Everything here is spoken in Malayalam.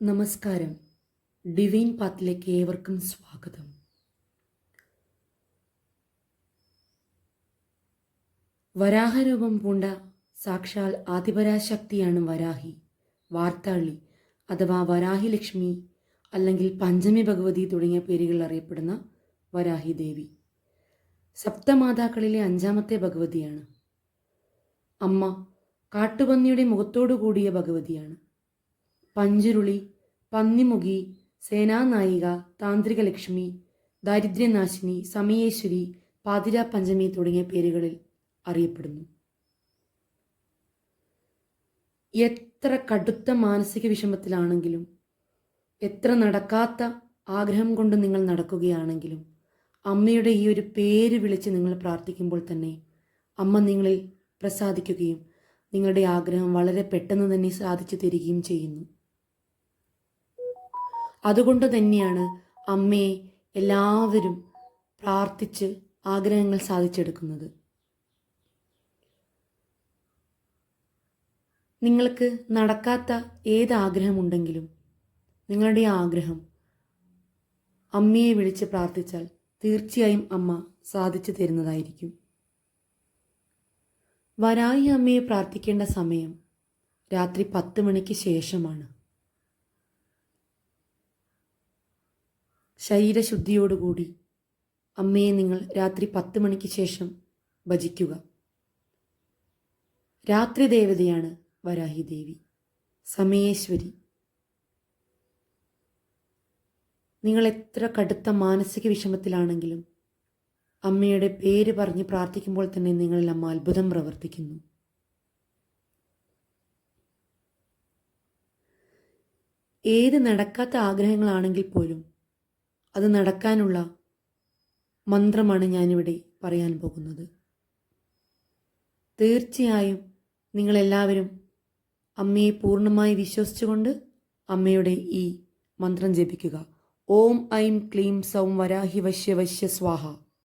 നമസ്കാരം. ഡിവൈൻ പാത്തിലേക്ക് ഏവർക്കും സ്വാഗതം. വരാഹരൂപം പൂണ്ട സാക്ഷാൽ ആദിപരാശക്തിയാണ് വരാഹി. വാർത്താളി അഥവാ വരാഹി ലക്ഷ്മി അല്ലെങ്കിൽ പഞ്ചമി ഭഗവതി തുടങ്ങിയ പേരുകളിൽ അറിയപ്പെടുന്ന വരാഹി ദേവി. സപ്തമാതാക്കളിലെ അഞ്ചാമത്തെ ഭഗവതിയാണ്. അമ്മ കാട്ടുപന്നിയുടെ മുഖത്തോടു കൂടിയ ഭഗവതിയാണ്. പഞ്ചുരുളി പന്നിമുഖി സേനാനായിക താന്ത്രിക ലക്ഷ്മി ദാരിദ്ര്യനാശിനി സമയേശ്വരി പാതിര പഞ്ചമി തുടങ്ങിയ പേരുകളിൽ അറിയപ്പെടുന്നു. എത്ര കടുത്ത മാനസിക വിഷമത്തിലാണെങ്കിലും എത്ര നടക്കാത്ത ആഗ്രഹം കൊണ്ട് നിങ്ങൾ നടക്കുകയാണെങ്കിലും അമ്മയുടെ ഈ ഒരു പേര് വിളിച്ച് നിങ്ങൾ പ്രാർത്ഥിക്കുമ്പോൾ തന്നെ അമ്മ നിങ്ങളിൽ പ്രസാദിക്കുകയും നിങ്ങളുടെ ആഗ്രഹം വളരെ പെട്ടെന്ന് തന്നെ സാധിച്ചു തരികയും ചെയ്യുന്നു. അതുകൊണ്ട് തന്നെയാണ് അമ്മയെ എല്ലാവരും പ്രാർത്ഥിച്ച് ആഗ്രഹങ്ങൾ സാധിച്ചെടുക്കുന്നത്. നിങ്ങൾക്ക് നടക്കാത്ത ഏത് ആഗ്രഹമുണ്ടെങ്കിലും നിങ്ങളുടെ ആഗ്രഹം അമ്മയെ വിളിച്ച് പ്രാർത്ഥിച്ചാൽ തീർച്ചയായും അമ്മ സാധിച്ചു തരുന്നതായിരിക്കും. വരായി അമ്മയെ പ്രാർത്ഥിക്കേണ്ട സമയം രാത്രി പത്ത് മണിക്ക് ശേഷമാണ്. ശരീരശുദ്ധിയോടുകൂടി അമ്മയെ നിങ്ങൾ രാത്രി പത്ത് മണിക്ക് ശേഷം ഭജിക്കുക. രാത്രി ദേവതയാണ് വരാഹി ദേവി. സമയേശ്വരി. നിങ്ങൾ എത്ര കടുത്ത മാനസിക വിഷമത്തിലാണെങ്കിലും അമ്മയുടെ പേര് പറഞ്ഞ് പ്രാർത്ഥിക്കുമ്പോൾ തന്നെ നിങ്ങളിൽ അമ്മ അത്ഭുതം പ്രവർത്തിക്കുന്നു. ഏത് നടക്കാത്ത ആഗ്രഹങ്ങളാണെങ്കിൽ പോലും അത് നടക്കാനുള്ള മന്ത്രമാണ് ഞാനിവിടെ പറയാൻ പോകുന്നത്. തീർച്ചയായും നിങ്ങളെല്ലാവരും അമ്മയെ പൂർണമായി വിശ്വസിച്ചുകൊണ്ട് അമ്മയുടെ ഈ മന്ത്രം ജപിക്കുക. ഓം ഐം ക്ലീം സൗം വരാഹി വശ്യ വശ്യ സ്വാഹ.